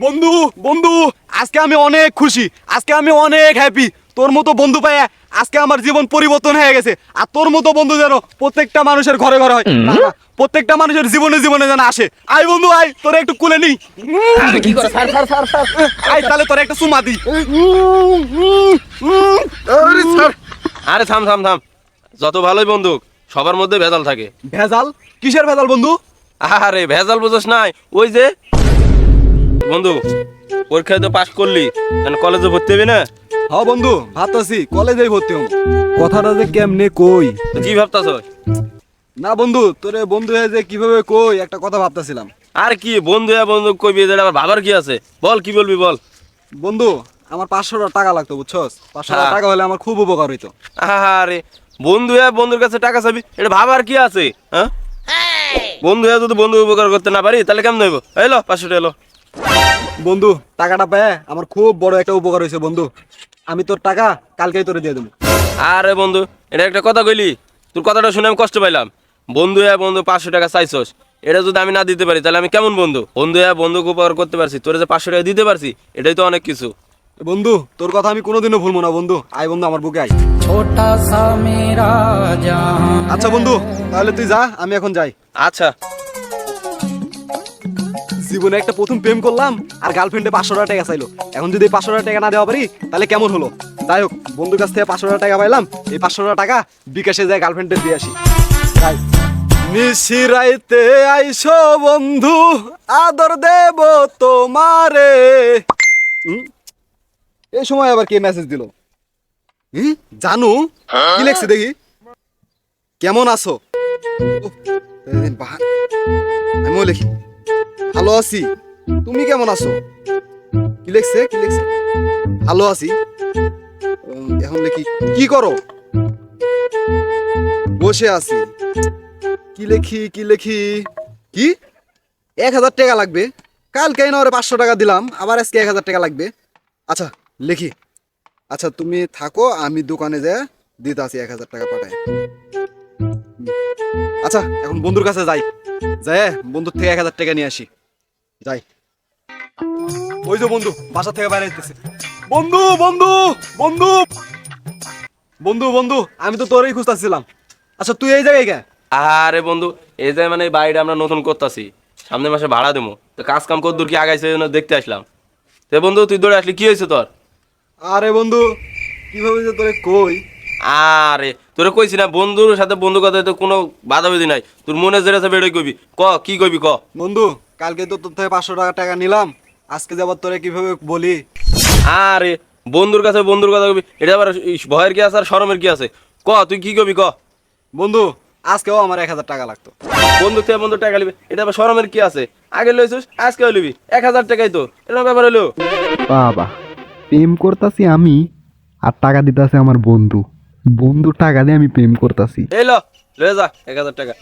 বন্ধু বন্ধু আজকে আমি অনেক খুশি আজকে আমি অনেক হ্যাপি তোর মতো বন্ধু পাইয়া আজকে আমার জীবন পরিবর্তন হয়ে গেছে। আর তোর মতো বন্ধু যেন প্রত্যেকটা মানুষের ঘরে ঘরে হয়। প্রত্যেকটা মানুষের জীবনে জীবনে যেন আসে। আয় বন্ধু আয় তোর একটু কুলে নি আয় তাহলে তোর একটা সুমা দি আরে থাম থাম থাম। যত ভালোই বন্দুক সবার মধ্যে ভেজাল থাকে। ভেজাল? কিসের ভেজাল বন্ধু? আরে ভেজাল বুঝোস নাই। ওই যে বন্ধু পরীক্ষায় তো পাশ করলি এখন কলেজে ভর্তি হবি না? হ বন্ধু ভাবতাছি কলেজেই ভর্তি হম কথাটা যে কেমনে কই? কি ভাবতাছ? না বন্ধু তোরে বন্ধু হয়ে যে কীভাবে কই একটা কথা ভাবতাছিলাম। আর কি বন্ধু হ্যাঁ বন্ধু কইবি এটা আবার ভাবার কি আছে? বল কি বলবি বল। বন্ধু আমার পাঁচশো টাকা লাগতো বুঝছস? পাঁচশো হ্যাঁ। টাকা হলে আমার খুব উপকার হইতো। আরে বন্ধু হ্যাঁ বন্ধুর কাছে টাকা চাবি এটা ভাবার কি আছে হ্যাঁ? বন্ধু হ্যাঁ যদি বন্ধু উপকার করতে না পারি তাহলে কেমন হইব? এলো পাঁচশো টাকা এলো বন্ধু টাকাটা পেয়ে আমার খুব বড় একটা উপকার হয়েছে বন্ধু। আমি তোর টাকা কালকেই তোরে দিয়ে দেবো। আরে বন্ধু এটা একটা কথা কইলি? তোর কথাটা শুনে আমি কষ্ট পাইলাম। বন্ধু হ্যাঁ বন্ধু পাঁচশো টাকা চাইছস। এটা যদি আমি না দিতে পারি তাহলে আমি কেমন বন্ধু? বন্ধু হ্যাঁ বন্ধুকে উপকার করতে পারছি। তোর যে পাঁচশো টাকা দিতে পারছি এটাই তো অনেক কিছু। বন্ধু তোর কথা আমি কোনোদিনও ভুলবো না বন্ধু। আয় বন্ধু আমার বুকে আয়। আচ্ছা বন্ধু তাহলে তুই যা আমি এখন যাই। আচ্ছা। জীবনে একটা প্রথম প্রেম করলাম, আর গার্লফ্রেন্ডে পাঁচশো টাকা চাইলো। এখন যদি পাঁচশো টাকা না দেওয়া পারি, তাহলে কেমন হলো? যাই হোক, বন্ধুর কাছ থেকে পাঁচশো টাকা পাইলাম, এই পাঁচশো টাকা বিকাশে যায় গার্লফ্রেন্ডে দিয়ে আসি। যাই। নিশিরাইতে আইসো বন্ধু, আদর দেব তোমারে? এই সময় আবার কে মেসেজ দিল? জানু? কি লেখছে দেখি? কেমন আছো? আমিও লিখি। ভালো আছি। তুমি কেমন আছো? কি লেখছে কি লেখছে? ভালো আছি। এখন লিখি কি করো? বসে আছি। কি লেখি কি লেখি? কি? এক হাজার টাকা লাগবে। কালকে না ওরে পাঁচশো টাকা দিলাম, আবার আজকে এক হাজার টাকা লাগবে। আচ্ছা লিখি। আচ্ছা তুমি থাকো, আমি দোকানে যা দিতে আসি এক হাজার টাকা পাঠায় আচ্ছা এখন বন্ধুর কাছে যাই। যাই বন্ধুর থেকে এক হাজার টাকা নিয়ে আসি। যাই। ওই যে বন্ধু বাসা থেকে বাইরে যেতেছে। বন্ধু বন্ধু বন্ধু। বন্ধু বন্ধু আমি তো তোরই খুঁজতেছিলাম। আচ্ছা তুই এই জায়গায় কে? আরে বন্ধু এই যে মানে বাড়িটা আমরা নতুন করতেছি। সামনের মাসে ভাড়া দেবো। তো কাজ কাম কত দূর কি আগাইছে জন্য দেখতে আসলাম। তো বন্ধু তুই দৌড়ে আসলি কি হয়েছে তোর? আরে বন্ধু কীভাবে যে তোরে কই? আরে তোরে কইছি না বন্ধুর সাথে বন্ধু কথা তো কোনো বাধা বিধি নাই। তোর মনে যেটা আছে বেরোই কইবি ক কি কইবি ক? বন্ধু কালকে তো তোর থেকে পাঁচশো টাকা টাকা নিলাম। আজকে যাবার তোরে কীভাবে বলি? আরে বন্ধুর কাছে বন্ধুর কথা কবি। এটা আবার ভয়ের কি আছে আর শরমের কি আছে? ক তুই কি কবি ক? বন্ধু আজকেও আমার এক হাজার টাকা লাগতো। বন্ধু থেকে বন্ধু টাকা লিবি এটা আবার শরমের কি আছে? আগে লইছিস আজকে লিবি এক হাজার টাকাই তো। এরকম ব্যাপার হলো। বাবা প্রেম করতাছি আমি আর টাকা দিতাছে আমার বন্ধু। বন্ধু টাকা দিয়ে আমি প্রেম করতাছি। এই ল লয়ে যা এক হাজার টাকা।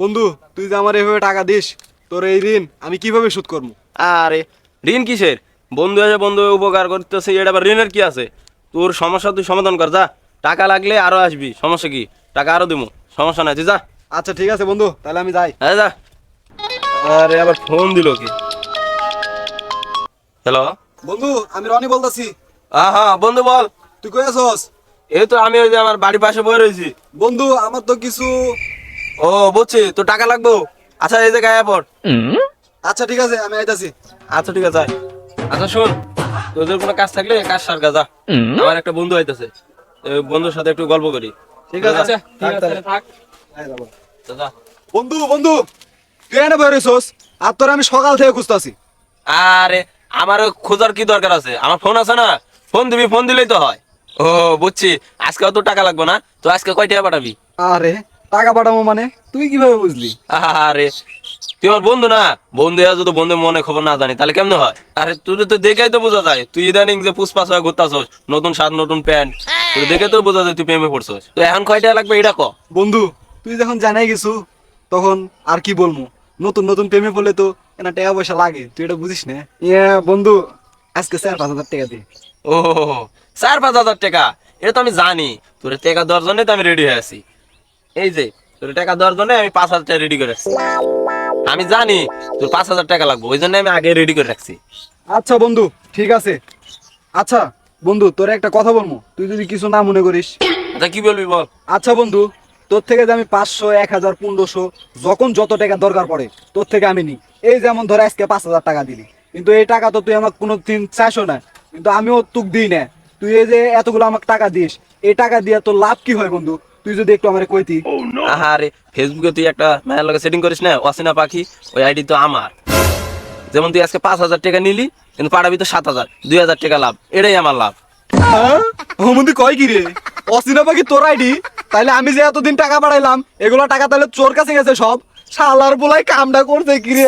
বন্ধু তুই যে আমার এভাবে টাকা দিস তোর এই ঋণ আমি কীভাবে শোধ করব? আরে ঋণ কিসের? বন্ধু এসে বন্ধু উপকার করতেছে এটা আবার ঋণের কি আছে? তোর সমস্যা তুই সমাধান কর যা। টাকা লাগলে আরও আসবি সমস্যা কি? টাকা আরও দিব সমস্যা নাই তুই যা। আচ্ছা ঠিক আছে বন্ধু তাহলে আমি যাই। হ্যাঁ যা। আরে আবার ফোন দিল কি? হ্যালো বন্ধু আমি রনি বলতাছি। হ্যাঁ বন্ধু বল। তুই কই আছস? এই তো আমি ওই যে আমার বাড়ির পাশে বয়ে রয়েছি। বন্ধু আমার তো কিছু ও বুঝছি তো টাকা লাগবো? আচ্ছা এই যে গায়ে পর আচ্ছা ঠিক আছে আমি আইতাছি। আচ্ছা ঠিক আছে আচ্ছা শোন তোদের কোনো কাজ থাকলে কাজ সার যা। আমার একটা বন্ধু আইতেছে। বন্ধুর সাথে একটু গল্প করি। ঠিক আছে আচ্ছা, থাক। থাক। বন্ধু বন্ধু তুই এনে বই রইছস? আর তোর আমি সকাল থেকে খুঁজতাছি। আরে আমার খোঁজার কি দরকার আছে? আমার ফোন আছে না? ফোন দিবি ফোন দিলেই তো হয়। ও বুঝছি। আজকে অত টাকা লাগবে না তো আজকে কয় টাকা পাঠাবি? আরে টাকা পাঠাবো মানে? তুই কীভাবে বুঝলি? আরে তুই আমার বন্ধু না? বন্ধু যদি বন্ধু মনে খবর না জানি তাহলে কেমনে হয়? আরে তুই তো দেখেই তো বোঝা যায়। তুই ইদানিং যে পুষ্পাস হয়ে ঘুরতাছস নতুন শার্ট নতুন প্যান্ট তুই দেখে তো বোঝা যায় তুই প্রেমে পড়ছস। তো এখন কয় টাকা লাগবে এটা ক? বন্ধু তুই যখন জানাই গেছু তখন আর কি বলব নতুন নতুন প্রেমে পড়লে তো এনা টাকা পয়সা লাগে। তুই এটা বুঝিস না? ইয়ে বন্ধু আজকে স্যার পাঁচ হাজার টাকা দে। ও চার পাঁচ হাজার টাকা। এটা তো আমি জানি। তোর টাকা দেওয়ার জন্য তো আমি রেডি হয়ে আছি। এই যে তোর টাকা দেওয়ার জন্য আমি পাঁচ হাজার টাকা রেডি করে রাখছি। আমি জানি তোর পাঁচ হাজার টাকা লাগবে ওই জন্য আমি আগে রেডি করে রাখছি। আচ্ছা বন্ধু ঠিক আছে। আচ্ছা বন্ধু তোর একটা কথা বলব। তুই যদি কিছু না মনে করিস। আচ্ছা কি বলবি বল? আচ্ছা বন্ধু তোর থেকে যে আমি পাঁচশো এক হাজার পনেরোশো যখন যত টাকা দরকার পড়ে তোর থেকে আমি নিই। এই যেমন ধর আজকে পাঁচ হাজার টাকা দিলি। কিন্তু এই টাকা তো তুই আমার কোনো দিন চাইছো না। কিন্তু আমিও তুক দিই না। তুই এই যে এতগুলো আমাকে টাকা দিস এই টাকা দিয়ে তোর লাভ কি হয় বন্ধু? তুই যদি একটু আমার কইতি আরে ফেসবুকে তুই একটা মায়ের লগে সেটিং করিস না? অসিনা পাখি ওই আইডি তো আমার। যেমন তুই আজকে পাঁচ হাজার টাকা নিলি কিন্তু পাঠাবি তো সাত হাজার দুই হাজার টাকা লাভ এটাই আমার লাভ। বন্ধু কয় কি রে? অসিনা পাখি তোর আইডি তাইলে আমি যে এতদিন টাকা পাঠাইলাম এগুলো টাকা তাহলে চোর কাছে গেছে সব। শালার বলাই কামটা করছে কি রে?